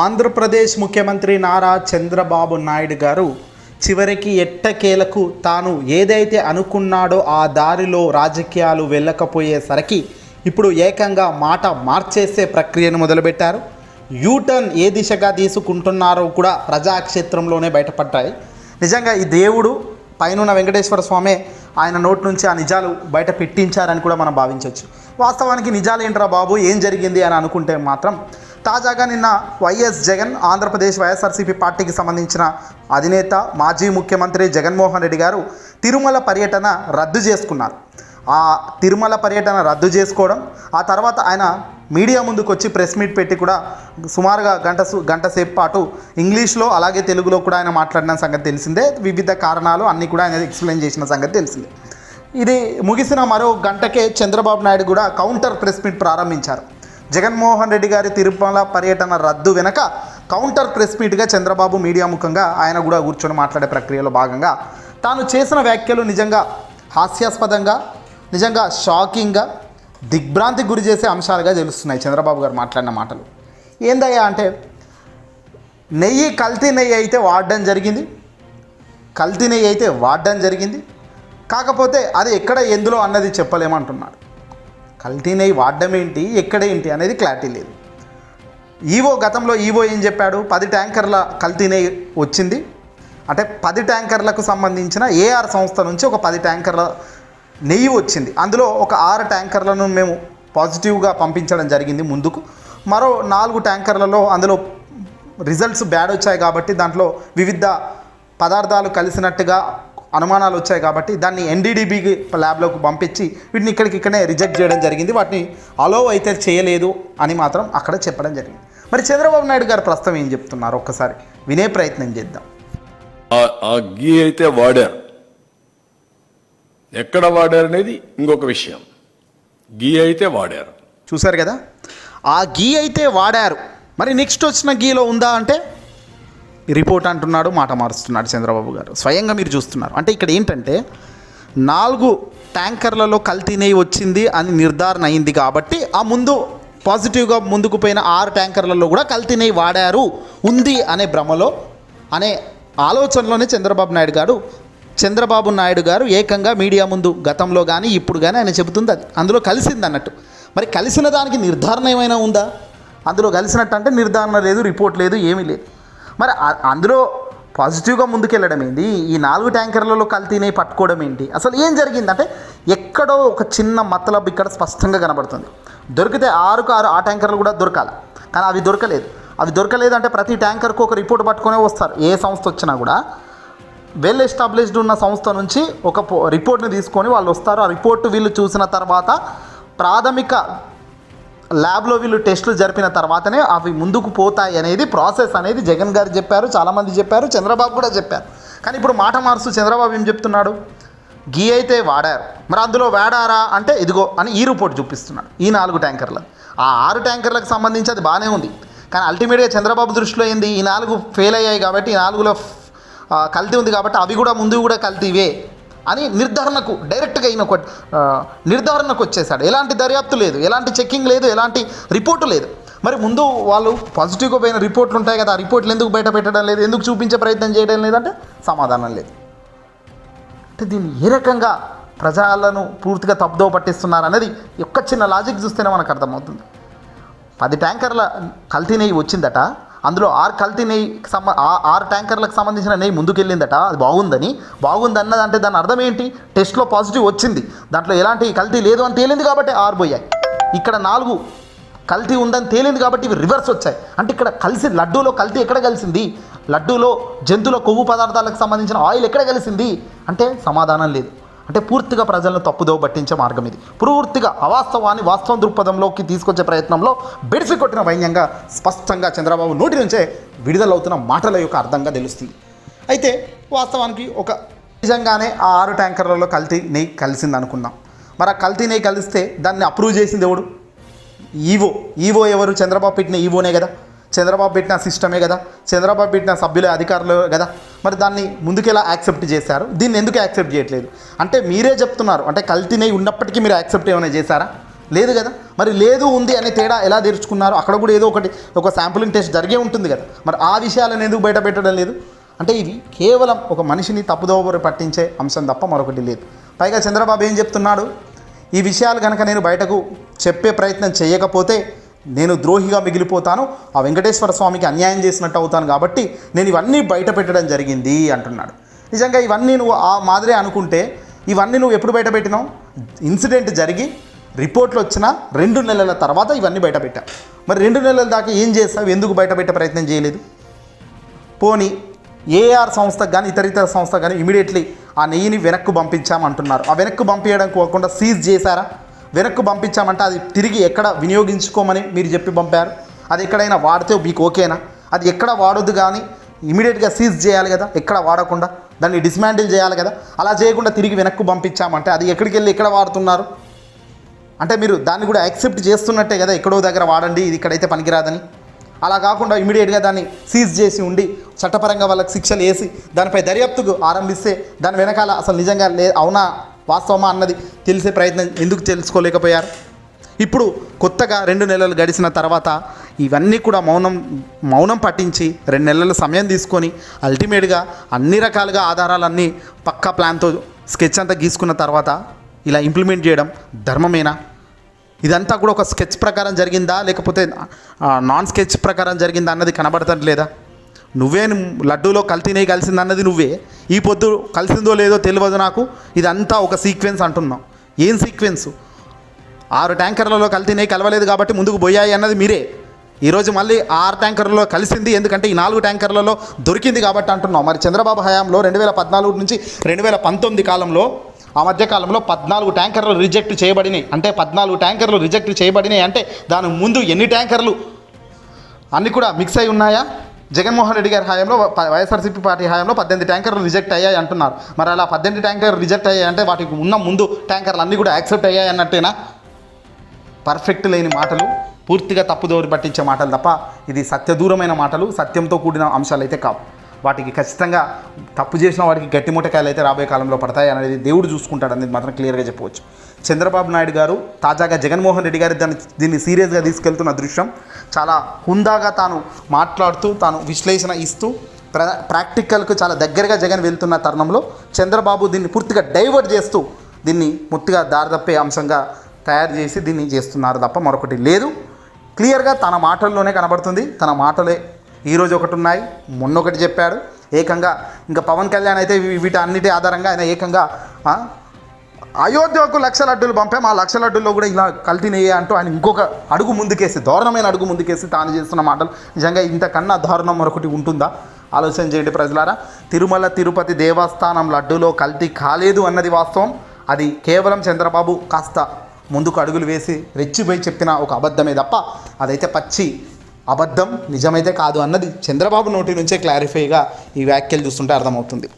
ఆంధ్రప్రదేశ్ ముఖ్యమంత్రి నారా చంద్రబాబు నాయుడు గారు చివరికి ఎట్టకేలకు తాను ఏదైతే అనుకున్నాడో ఆ దారిలో రాజకీయాలు వెళ్ళకపోయేసరికి ఇప్పుడు ఏకంగా మాట మార్చేసే ప్రక్రియను మొదలుపెట్టారు. యూటర్న్ ఏ దిశగా తీసుకుంటున్నారో కూడా ప్రజాక్షేత్రంలోనే బయటపడ్డాయి. నిజంగా ఈ దేవుడు పైనున్న వెంకటేశ్వర స్వామి ఆయన నోటి నుంచి ఆ నిజాలు బయట పెట్టించారని కూడా మనం భావించవచ్చు వాస్తవానికి నిజాలు ఏంట్రా బాబు? ఏం జరిగింది అని అనుకుంటే మాత్రం తాజాగా నిన్న వైఎస్ జగన్ ఆంధ్రప్రదేశ్ వైఎస్ఆర్సీపీ పార్టీకి సంబంధించిన అధినేత మాజీ ముఖ్యమంత్రి జగన్మోహన్ రెడ్డి గారు తిరుమల పర్యటన రద్దు చేసుకున్నారు. ఆ తిరుమల పర్యటన రద్దు చేసుకోవడం ఆ తర్వాత ఆయన మీడియా ముందుకు వచ్చి ప్రెస్ మీట్ పెట్టి కూడా సుమారుగా గంట సు- గంట సేపు పాటు ఇంగ్లీష్లో అలాగే తెలుగులో కూడా ఆయన మాట్లాడిన సంగతి తెలిసిందే. వివిధ కారణాలు అన్నీ కూడా ఆయన ఎక్స్ప్లెయిన్ చేసిన సంగతి తెలిసిందే. ఇది ముగిసిన మరో గంటకే చంద్రబాబు నాయుడు కూడా కౌంటర్ ప్రెస్ మీట్ ప్రారంభించారు. జగన్మోహన్ రెడ్డి గారి తిరుమల పర్యటన రద్దు వెనక కౌంటర్ ప్రెస్ మీట్గా చంద్రబాబు మీడియా ముఖంగా ఆయన కూడా కూర్చొని మాట్లాడే ప్రక్రియలో భాగంగా తాను చేసిన వ్యాఖ్యలు నిజంగా హాస్యాస్పదంగా నిజంగా షాకింగ్గా దిగ్భ్రాంతికి గురి చేసే అంశాలుగా తెలుస్తున్నాయి చంద్రబాబు గారు మాట్లాడిన మాటలు. ఏందయ్యా అంటే నెయ్యి కల్తీ నెయ్యి అయితే వాడడం జరిగింది. కల్తీ నెయ్యి అయితే వాడడం జరిగింది. కాకపోతే అది ఎక్కడ ఎందులో అన్నది చెప్పలేమంటున్నాడు. కల్తీ నెయ్యి వాడడం ఏంటి? ఎక్కడేంటి అనేది క్లారిటీ లేదు. ఈవో గతంలో ఈవో ఏం చెప్పాడు? పది ట్యాంకర్ల కల్తీ నెయ్యి వచ్చింది. అంటే పది ట్యాంకర్లకు సంబంధించిన ఏఆర్ సంస్థ నుంచి ఒక పది ట్యాంకర్ల నెయ్యి వచ్చింది. అందులో ఒక ఆరు ట్యాంకర్లను మేము పాజిటివ్గా పంపించడం జరిగింది ముందుకు. మరో నాలుగు ట్యాంకర్లలో అందులో రిజల్ట్స్ బ్యాడ్ వచ్చాయి కాబట్టి దాంట్లో వివిధ పదార్థాలు కలిసినట్టుగా అనుమానాలు వచ్చాయి కాబట్టి దాన్ని ఎన్డీడీబీ ల్యాబ్లోకి పంపించి వీటిని ఇక్కడికి ఇక్కడనే రిజెక్ట్ చేయడం జరిగింది. వాటిని అలో అయితే చేయలేదు అని మాత్రం అక్కడ చెప్పడం జరిగింది. మరి చంద్రబాబు నాయుడు గారు ప్రస్తుతం ఏం చెప్తున్నారు? ఒక్కసారి వినే ప్రయత్నం చేద్దాం. ఆ- గీ అయితే వాడారు. ఎక్కడ వాడారు అనేది ఇంకొక విషయం. గీ అయితే వాడారు. చూశారు కదా? ఆ గీ అయితే వాడారు. మరి నెక్స్ట్ వచ్చిన గీలో ఉందా అంటే? రిపోర్ట్ అంటున్నాడు మాట మారుస్తున్నాడు చంద్రబాబు గారు. స్వయంగా మీరు చూస్తున్నారు. అంటే ఇక్కడ ఏంటంటే నాలుగు ట్యాంకర్లలో కల్తీ నెయ్యి వచ్చింది అని నిర్ధారణ అయింది కాబట్టి ఆ ముందు పాజిటివ్గా ముందుకు పోయిన ఆరు ట్యాంకర్లలో కూడా కల్తీ నెయ్యి వాడారు ఉంది అనే భ్రమలో అనే ఆలోచనలోనే చంద్రబాబు నాయుడు గారు చంద్రబాబు నాయుడు గారు ఏకంగా మీడియా ముందు గతంలో కానీ ఇప్పుడు కానీ ఆయన చెబుతుంది అది. అందులో కలిసింది అన్నట్టు. మరి కలిసిన దానికి నిర్ధారణ ఏమైనా ఉందా? అందులో కలిసినట్టు అంటే నిర్ధారణ లేదు రిపోర్ట్ లేదు ఏమీ లేదు. మరి అందులో పాజిటివ్గా ముందుకెళ్ళడం ఏంటి ఈ నాలుగు ట్యాంకర్లలో కల్తీని పట్టుకోవడం ఏంటి అసలు ఏం జరిగిందంటే ఎక్కడో ఒక చిన్న మతలబ్ ఇక్కడ స్పష్టంగా కనబడుతుంది. దొరికితే ఆరుకు ఆరు ఆ ట్యాంకర్లు కూడా దొరకాలి. కానీ అవి దొరకలేదు. అవి దొరకలేదు అంటే ప్రతి ట్యాంకర్కు ఒక రిపోర్ట్ పట్టుకునే వస్తారు. ఏ సంస్థ వచ్చినా కూడా. వెల్ ఎస్టాబ్లిష్డ్ ఉన్న సంస్థ నుంచి ఒక రిపోర్ట్ని తీసుకొని వాళ్ళు వస్తారు. ఆ రిపోర్ట్ వీళ్ళు చూసిన తర్వాత ప్రాథమిక ల్యాబ్లో వీళ్ళు టెస్టులు జరిపిన తర్వాతనే అవి ముందుకు పోతాయి అనేది ప్రాసెస్ అనేది జగన్ గారు చెప్పారు చాలామంది చెప్పారు చంద్రబాబు కూడా చెప్పారు. కానీ ఇప్పుడు మాట మారుస్తూ చంద్రబాబు ఏం చెప్తున్నాడు? గీ అయితే వాడారు. మరి అందులో వాడారా అంటే ఇదిగో అని ఈ రిపోర్ట్ చూపిస్తున్నాడు ఈ నాలుగు ట్యాంకర్లు ఆ ఆరు ట్యాంకర్లకు సంబంధించి అది బాగానే ఉంది. కానీ అల్టిమేట్గా చంద్రబాబు దృష్టిలో ఏంది? ఈ నాలుగు ఫెయిల్ అయ్యాయి కాబట్టి ఈ నాలుగులో కల్తీ ఉంది కాబట్టి అవి కూడా ముందు కూడా కల్తీవే. అని నిర్ధారణకు డైరెక్ట్గా ఈయన ఒక నిర్ధారణకు వచ్చేసాడు ఎలాంటి దర్యాప్తు లేదు ఎలాంటి చెక్కింగ్ లేదు ఎలాంటి రిపోర్టు లేదు. మరి ముందు వాళ్ళు పాజిటివ్గా పోయిన రిపోర్ట్లు ఉంటాయి కదా ఆ రిపోర్ట్లు ఎందుకు బయట పెట్టడం లేదు ఎందుకు చూపించే ప్రయత్నం చేయడం లేదంటే సమాధానం లేదు. అంటే దీన్ని ఏ రకంగా ప్రజలను పూర్తిగా తప్పుదో పట్టిస్తున్నారు అనేది ఒక్క చిన్న లాజిక్ చూస్తేనే మనకు అర్థమవుతుంది. పది ట్యాంకర్ల కల్తీ నెయ్యి వచ్చిందట అందులో ఆరు కల్తీ నెయ్యి సంబ ఆరు ట్యాంకర్లకు సంబంధించిన నెయ్యి ముందుకెళ్ళిందట అది బాగుందని. బాగుంది అన్నది అంటే దాని అర్థం ఏంటి టెస్ట్లో పాజిటివ్ వచ్చింది. దాంట్లో ఎలాంటి కల్తీ లేదు అని తేలింది కాబట్టి ఆరు పోయాయి. ఇక్కడ నాలుగు కల్తీ ఉందని తేలింది కాబట్టి ఇవి రివర్స్ వచ్చాయి. అంటే ఇక్కడ కలిసి లడ్డూలో కల్తీ ఎక్కడ కలిసింది? లడ్డూలో జంతువుల కొవ్వు పదార్థాలకు సంబంధించిన ఆయిల్ ఎక్కడ కలిసింది? అంటే సమాధానం లేదు. అంటే పూర్తిగా ప్రజలను తప్పుదో పట్టించే మార్గం ఇది. పూర్తిగా అవాస్తవాన్ని వాస్తవం దృక్పథంలోకి తీసుకొచ్చే ప్రయత్నంలో బెడిసి కొట్టిన వైన్యంగా స్పష్టంగా చంద్రబాబు నోటి నుంచే విడుదలవుతున్న మాటల యొక్క అర్థంగా తెలుస్తుంది. అయితే వాస్తవానికి ఒక నిజంగానే ఆ ఆరు ట్యాంకర్లలో కల్తీ నెయ్యి కలిసింది అనుకున్నాం మరి ఆ కల్తీ నెయ్యి కలిస్తే దాన్ని అప్రూవ్ చేసింది ఎవడు? ఈవో. ఈవో ఎవరు? చంద్రబాబు పెట్టిన ఈవోనే కదా. చంద్రబాబు పెట్టిన సిస్టమే కదా. చంద్రబాబు పెట్టిన సభ్యులే అధికారులు కదా. మరి దాన్ని ముందుకెలా యాక్సెప్ట్ చేశారు? దీన్ని ఎందుకు యాక్సెప్ట్ చేయట్లేదు? అంటే మీరే చెప్తున్నారు. అంటే కల్తీనే ఉన్నప్పటికీ మీరు యాక్సెప్ట్ ఏమైనా చేశారా? లేదు కదా? మరి లేదు ఉంది అనే తేడా ఎలా తెరుచుకున్నారు? అక్కడ కూడా ఏదో ఒకటి ఒక శాంపులింగ్ టెస్ట్ జరిగే ఉంటుంది కదా. మరి ఆ విషయాలను ఎందుకు బయట పెట్టడం లేదు? అంటే ఇది కేవలం ఒక మనిషిని తప్పుదోవ పట్టించే అంశం తప్ప మరొకటి లేదు. పైగా చంద్రబాబు ఏం చెప్తున్నాడు? ఈ విషయాలు కనుక నేను బయటకు చెప్పే ప్రయత్నం చేయకపోతే నేను ద్రోహిగా మిగిలిపోతాను ఆ వెంకటేశ్వర స్వామికి అన్యాయం చేసినట్టు అవుతాను కాబట్టి నేను ఇవన్నీ బయట పెట్టడం జరిగింది అంటున్నాడు. నిజంగా ఇవన్నీ నువ్వు ఆ మాదిరే అనుకుంటే ఇవన్నీ నువ్వు ఎప్పుడు బయట పెట్టినావు? ఇన్సిడెంట్ జరిగి రిపోర్ట్లు వచ్చిన రెండు నెలల తర్వాత ఇవన్నీ బయట పెట్టావు మరి రెండు నెలల దాకా ఏం చేస్తావు? ఎందుకు బయట పెట్టే ప్రయత్నం చేయలేదు? పోనీ ఏఆర్ సంస్థకు కానీ ఇతర ఇతర సంస్థ కానీ ఇమీడియట్లీ ఆ నెయ్యిని వెనక్కు పంపించామంటున్నారు. ఆ వెనక్కు పంపించడం కోకుండా సీజ్ చేశారా? వెనక్కు పంపించామంటే అది తిరిగి ఎక్కడ వినియోగించుకోమని మీరు చెప్పి పంపారు. అది ఎక్కడైనా వాడితే మీకు ఓకేనా? అది ఎక్కడ వాడొద్దు కానీ ఇమీడియట్గా సీజ్ చేయాలి కదా ఎక్కడ వాడకుండా? దాన్ని డిస్మాండిల్ చేయాలి కదా? అలా చేయకుండా తిరిగి వెనక్కు పంపించామంటే అది ఎక్కడికి వెళ్ళి ఎక్కడ వాడుతున్నారు? అంటే మీరు దాన్ని కూడా యాక్సెప్ట్ చేస్తున్నట్టే కదా ఎక్కడో దగ్గర వాడండి ఇది ఇక్కడైతే పనికిరాదని. అలా కాకుండా ఇమీడియట్గా దాన్ని సీజ్ చేసి ఉండి చట్టపరంగా వాళ్ళకి శిక్షలు వేసి దానిపై దర్యాప్తుకు ఆరంభిస్తే దాని వెనకాల అసలు నిజంగా లే అవునా? వాస్తవమా అన్నది తెలిసే ప్రయత్నం ఎందుకు తెలుసుకోలేకపోయారు? ఇప్పుడు కొత్తగా రెండు నెలలు గడిచిన తర్వాత ఇవన్నీ కూడా మౌనం మౌనం పట్టించి రెండు నెలల సమయం తీసుకొని అల్టిమేట్గా అన్ని రకాలుగా ఆధారాలన్నీ పక్కా ప్లాన్తో స్కెచ్ అంతా గీసుకున్న తర్వాత ఇలా ఇంప్లిమెంట్ చేయడం ధర్మమేనా? ఇదంతా కూడా ఒక స్కెచ్ ప్రకారం జరిగిందా? లేకపోతే నాన్ స్కెచ్ ప్రకారం జరిగిందా అన్నది కనబడతట్లేదా నువ్వే ను- లడ్డూలో కల్తీ నెయ్యి కలిసిందన్నది నువ్వే. ఈ పొద్దు కలిసిందో లేదో తెలియదు నాకు. ఇదంతా ఒక సీక్వెన్స్ అంటున్నావు ఏం సీక్వెన్స్? ఆరు ట్యాంకర్లలో కల్తీ నెయ్యి కలవలేదు కాబట్టి ముందుకు పోయాయి అన్నది మీరే. ఈరోజు మళ్ళీ ఆరు ట్యాంకర్లలో కలిసింది ఎందుకంటే ఈ నాలుగు ట్యాంకర్లలో దొరికింది కాబట్టి అంటున్నాం. మరి చంద్రబాబు హయాంలో రెండు వేల పద్నాలుగు నుంచి రెండు వేల పంతొమ్మిది కాలంలో ఆ మధ్య కాలంలో పద్నాలుగు ట్యాంకర్లు రిజెక్ట్ చేయబడినాయి. అంటే పద్నాలుగు ట్యాంకర్లు రిజెక్ట్ చేయబడినాయి అంటే దాని ముందు ఎన్ని ట్యాంకర్లు? అన్నీ కూడా మిక్స్ అయి ఉన్నాయా? జగన్మోహన్ రెడ్డి గారి హయాంలో ప- వైఎస్ఆర్సీపీ పార్టీ హయాంలో పద్దెనిమిది ట్యాంకర్లు రిజెక్ట్ అయ్యాయి అంటున్నారు. మరి అలా పద్దెనిమిది ట్యాంకర్లు రిజెక్ట్ అయ్యాయి అంటే వాటికి ఉన్న ముందు ట్యాంకర్లు అన్నీ కూడా యాక్సెప్ట్ అయ్యాయి అన్నట్టేనా? పర్ఫెక్ట్ లేని మాటలు పూర్తిగా తప్పుదోరి పట్టించే మాటలు తప్ప ఇది సత్యదూరమైన మాటలు సత్యంతో కూడిన అంశాలు అయితే కావు. వాటికి ఖచ్చితంగా తప్పు చేసిన వాడికి గట్టి ముట్టకాయలు అయితే రాబోయే కాలంలో పడతాయి అనేది దేవుడు చూసుకుంటాడు అనేది మాత్రం క్లియర్గా చెప్పవచ్చు. చంద్రబాబు నాయుడు గారు తాజాగా జగన్మోహన్ రెడ్డి గారు దాన్ని దీన్ని సీరియస్గా తీసుకెళ్తున్న దృశ్యం చాలా హుందాగా తాను మాట్లాడుతూ తాను విశ్లేషణ ఇస్తూ ప్ర ప్రాక్టికల్కు చాలా దగ్గరగా జగన్ వెళ్తున్న తరుణంలో చంద్రబాబు దీన్ని పూర్తిగా డైవర్ట్ చేస్తూ దీన్ని ముత్తుగా దారిదప్పే అంశంగా తయారు చేసి దీన్ని చేస్తున్నారు తప్ప మరొకటి లేదు. క్లియర్గా తన మాటల్లోనే కనబడుతుంది తన మాటలే ఈరోజు ఒకటి ఉన్నాయి. మొన్న ఒకటి చెప్పాడు. ఏకంగా ఇంకా పవన్ కళ్యాణ్ అయితే వీటన్నిటి వీటి అన్నిటి ఆధారంగా ఆయన ఏకంగా అయోధ్యకు లక్ష లడ్డులు పంపాం. ఆ లక్ష లడ్డూల్లో కూడా ఇలా కల్తీ అంటూ ఆయన ఇంకొక అడుగు ముందుకేసి దారుణమైన అడుగు ముందుకేసి తాను చేస్తున్న మాటలు. నిజంగా ఇంతకన్నా దారుణం మరొకటి ఉంటుందా? ఆలోచన చేయండి ప్రజలారా. తిరుమల తిరుపతి దేవస్థానం లడ్డూలో కల్తీ కాలేదు అన్నది వాస్తవం. అది కేవలం చంద్రబాబు కాస్త ముందుకు అడుగులు వేసి రెచ్చిపోయి చెప్పిన ఒక అబద్ధమే తప్ప అదైతే పచ్చి అబద్ధం నిజమైతే కాదు అన్నది చంద్రబాబు నోటి నుంచే క్లారిఫైగా ఈ వ్యాఖ్యలు చూస్తుంటే అర్థమవుతుంది.